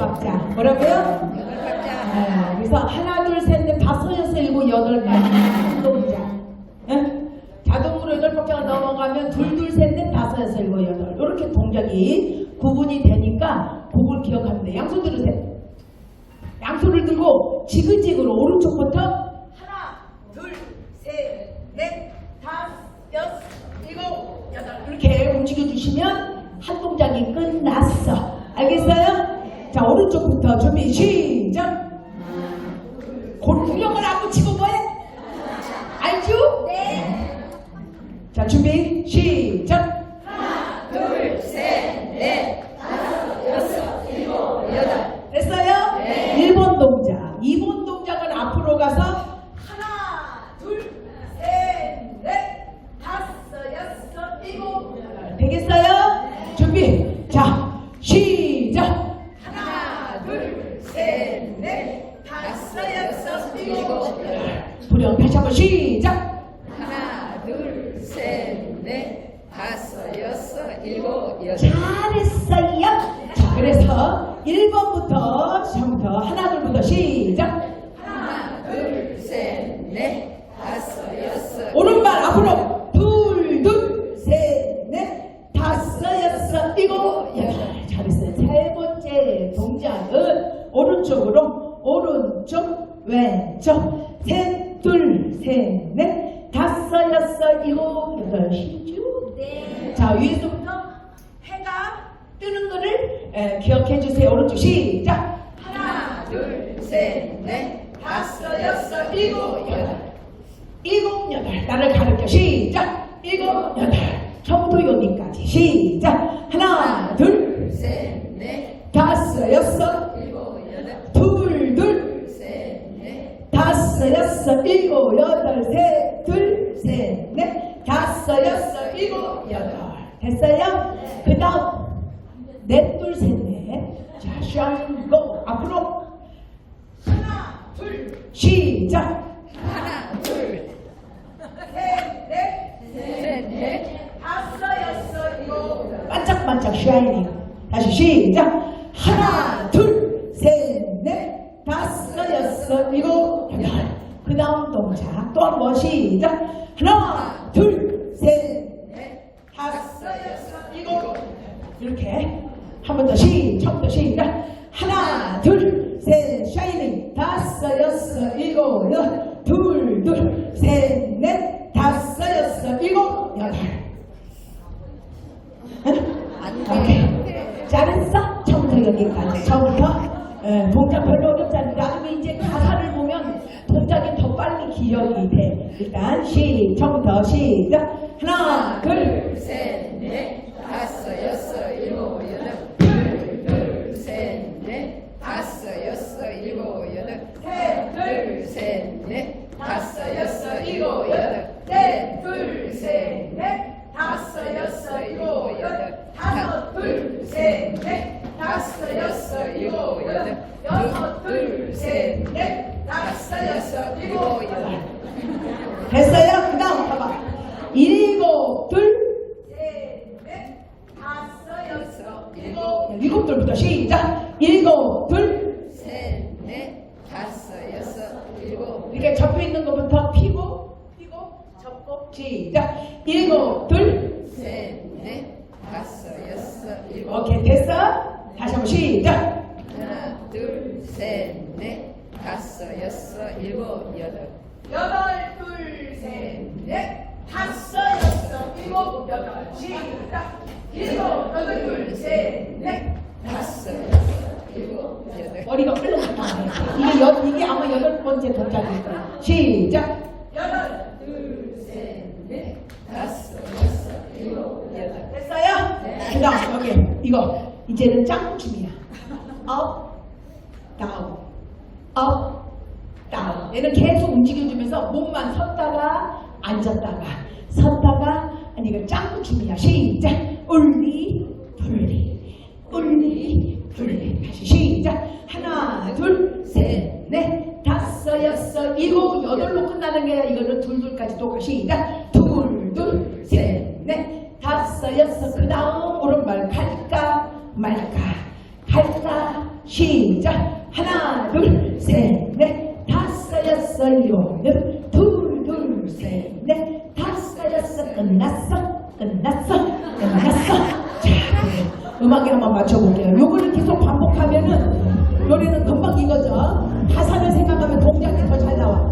박자씩이에요. 여덟 박자. 뭐라고요? 네, 그래서 하나, 둘, 셋, 넷, 다섯, 여섯, 일곱, 여덟까지 한 동작. 예? 자동으로 여덟 박자가 넘어가면 둘, 둘, 셋, 넷, 다섯, 여섯, 일곱, 여덟. 이렇게 동작이 구분이 되니까 그걸 기억하면 돼. 양손 들으세요. 양손을 들고 지그지그로 오른쪽부터 하나, 둘, 셋, 넷, 다섯, 여섯, 일곱, 여덟 이렇게 움직여 주시면 한 동작이 끝났어. 알겠어요? 자 오른쪽부터 준비 시작. 골 구령을 안 붙이고 뭐해? 알죠? 네. 자 준비 시작. 됐어요? 네. 1번 동작. 2번 동작은 앞으로 가서 하나, 둘, 셋, 넷, 다섯, 여섯, 일곱, 여덟. 되겠어요? 준비. 자, 시작. 하나, 둘, 셋, 넷, 다섯, 여섯, 일곱, 여덟. 불영 다시 한번 시작. 하나, 둘, 셋, 넷, 다섯, 여섯, 일곱, 여덟. 잘했어요. 자, 그래서 1번부터 처음부터 하나, 둘부터 시작. 하나, 둘, 셋, 넷, 다섯, 여섯. 오른발 앞으로 둘, 둘, 셋, 넷, 다섯, 여섯, 일곱, 여덟. 잘했어요. 세 번째 동작은 오른쪽으로 오른쪽, 왼쪽, 셋, 둘, 셋, 넷, 다섯, 여섯, 일곱, 여덟. 쉽죠? 네. 자, 위에서부터 해가 뜨는 거를 에, 기억해 주세요. 오른쪽 시작. 하나, 둘, 셋, 넷, 다섯, 여섯, 일곱, 여덟. 일곱, 여덟. 나를 가르쳐. 시작. 일곱, 여덟. 처음부터 여기까지. 시작. 하나, 둘, 둘, 셋, 넷, 다섯, 여섯, 일곱, 여덟. 둘, 둘, 둘, 셋, 넷, 다섯, 여섯, 일곱, 여덟, 셋, 둘, 셋, 넷, 다섯, 여섯, 일곱, 여덟. 됐어요? 그 다음, 넷, 둘, 셋, 넷. 자, 샤인, 고. 앞으로. 하나, 둘, 시작. 하나, 둘, 셋, 넷, 셋, 넷, 다섯, 여섯, 일곱, 여덟. 샤이닝. 다시 시작. 하나, 둘, 셋, 넷, 다섯, 여섯, 일곱, 여덟. 그 다음 동작 또 한 번 시작. 하나, 둘, 셋, 넷, 다섯, 여섯, 일곱. 이렇게 한 번 더 시, 처음부터 시작. 하나, 둘, 셋, 샤이닝. 다섯, 여섯, 일곱, 여덟. 둘, 둘, 셋, 넷, 다섯, 여섯, 일곱, 여덟. 오케이. 잘했어? 처음부터 여기까지. 처음부터 예, 동작 별로 어렵지 않은데 나중에 이제 가사를 보면 동작이 더 빨리 기억이 돼. 일단 시, 처음부터 시작. 하나, 둘, 둘, 셋, 넷, 다섯, 여섯, 일곱, 여덟. 둘, 둘, 셋, 넷, 다섯, 여섯, 일곱, 여덟. 셋, 둘, 셋, 넷, 다섯, 여섯, 일곱, 여덟. 셋, 둘, 셋, 넷, 다섯, 여섯, 일곱, 여덟. 다섯, 둘, 셋, 넷, 다섯, 여섯, 일곱, 여덟. 여섯, 둘, 셋, 넷, 다섯, 여섯, 일곱, 여덟. 됐어요? 그 다음 봐봐. 일곱, 둘, 셋, 넷, 다섯, 여섯, 일곱, 일곱 둘부터 시작. 일곱, 둘, 셋, 넷, 다섯, 여섯, 일곱, 이렇게 접혀 있는 것부터 피고, 피고, 접고, 시작. 일곱, 둘, 셋, 넷, 다섯, 여섯, 일곱. 오케이, 됐어? 다시 한번 시작. 하나, 둘, 셋, 넷, 다섯, 여섯, 일곱, 여덟. 여덟, 둘, 셋, 넷, 다섯, 여섯, 일곱, 여덟, 시작. 일곱, 여덟, 둘, 셋, 넷. 다섯, 여섯, 일곱, 여덟. 머리가 흘러갔다. 이게, 여, 이게 아마 여덟 번째 동작일 거야. 시작. 여덟, 둘, 셋, 넷, 다섯, 여섯, 일곱, 여덟. 됐어요? 네. 그 다음, 여기, 이거. 이제는 짱춤이야. 업, 다운, 업. 얘는 계속 움직여주면서 몸만 섰다가 앉았다가 섰다가 아니 이거 짱구 춤이야 시작. 올리 불리. 올리 불리. 다시 시작. 하나 둘 셋 넷. 다섯 여섯 일곱 여덟로 끝나는 게야 이거는 둘둘까지 똑같이 시작. 둘둘 셋 넷. 다섯 여섯 그 다음 오른발 갈까 말까. 갈까. 시작. 하나 둘 셋 넷. 끝났어요. 둘, 둘, 셋, 넷, 다섯, 여섯, 끝났어, 끝났어, 끝났어. 자, 음악에 한번 맞춰볼게요. 요거를 계속 반복하면은 노래는 금방 이거죠. 가사를 생각하면 동작이 더 잘 나와.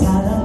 사랑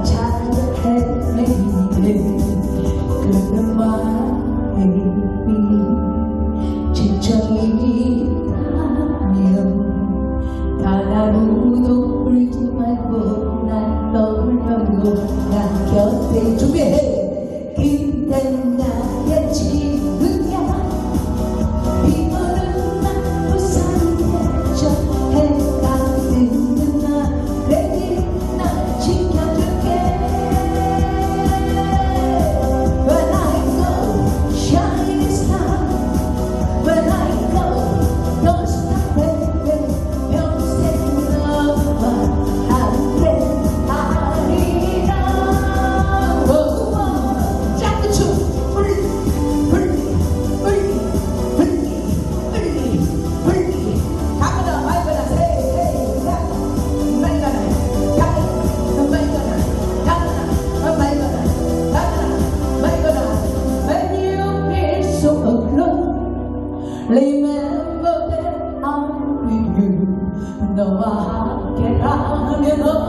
No, I cannot get.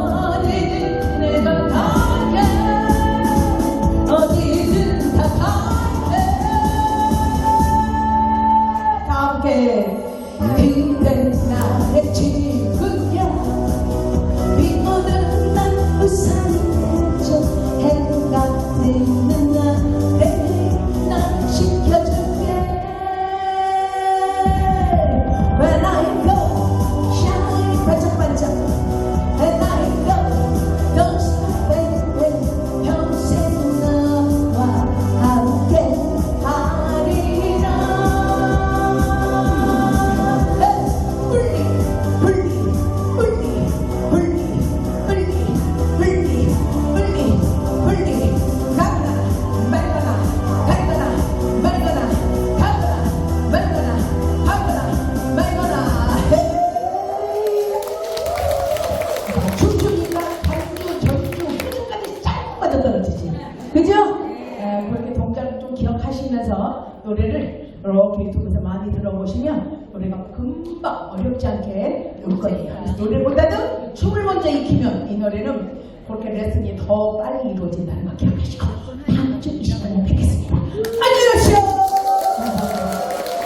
거예요. 노래보다도 춤을 먼저 익히면 이 노래는 그렇게 레슨이 더 빨리 이루어진다는 걸 기억하시고